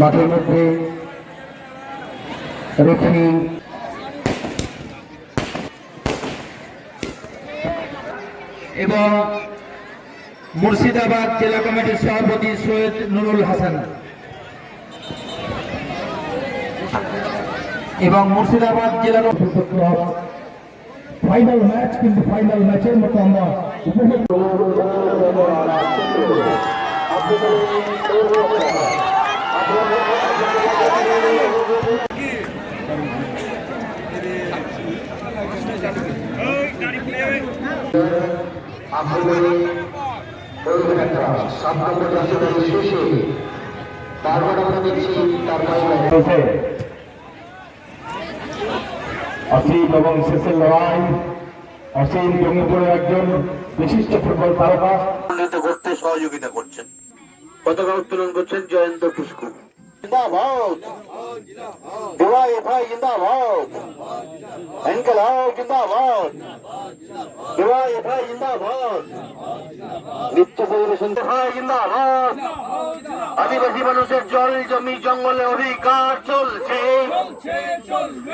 মাঠের মধ্যে রেফারি এবং মুর্শিদাবাদ জেলা কমিটির সভাপতি সৈয়দ নুরুল হাসান এবং মুর্শিদাবাদ জেলা ফাইনাল ম্যাচ কিন্তু ফাইনাল ম্যাচের মতো আমরা উপভোগ আক্রমণে পরিবেশকরা সাত নম্বর দশকের শেষে বারবার আমরা দেখছি তার বাইরে চলছে অসীম এবং শেষের লড়াই অসীম জঙ্গিপুরের একজন বিশিষ্ট ফুটবল তারকা উন্নীত করতে সহযোগিতা করছেন পতাকা উত্তোলন করছেন জয়ন্ত পুষ্কু जिंदाबाद डीवाईएफआई जिंदाबाद इनकलाब जिंदाबाद জুলাই পরিবেশন আদিবাসী মানুষের জল জমি জঙ্গলে অধিকার চলছে।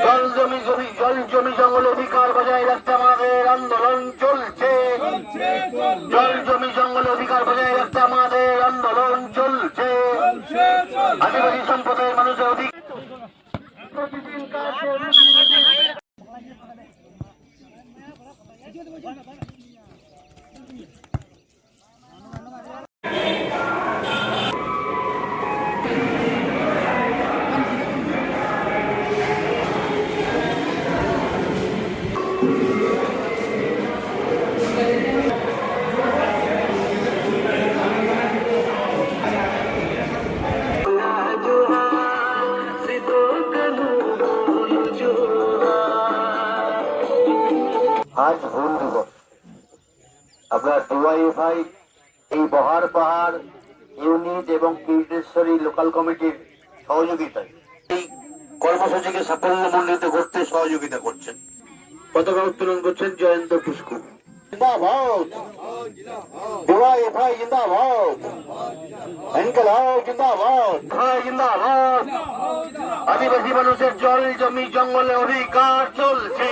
জল জমি জমি জল জমি জঙ্গলে অধিকার বজায় রাখতে আমাদের আন্দোলন চলছে। জল জমি জঙ্গলে অধিকার বজায় রাখতে আমাদের আন্দোলন চলছে। আদিবাসী সম্প্রদায়ের মানুষের অধিকার প্রতিদিন কাজ 完了完了 আজ ভুল দিবস। আমরা ডিওয়াইফাই, এই বহার পাহাড়, ইউনিট এবং কীর্তেশ্বরী লোকাল কমিটির সহযোগিতায় এই কর্মসূচিকে সাফল্য মন্ডিত করতে সহযোগিতা করছেন। পতাকা উত্তোলন করছেন জয়ন্ত পুষ্কু আদিবাসী মানুষের জল জমি জঙ্গলে অধিকার চলছে।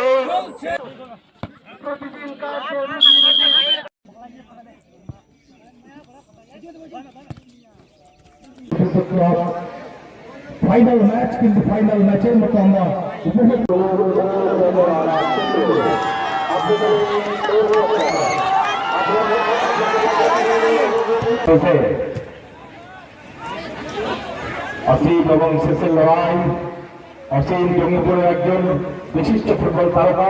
ফাইনাল ম্যাচ কিন্তু ফাইনাল ম্যাচের মতো আমরা উপভোগ চলছে অসীম এবং শেষের লড়াই অসীম জঙ্গিপুরের একজন বিশিষ্ট ফুটবল তারকা।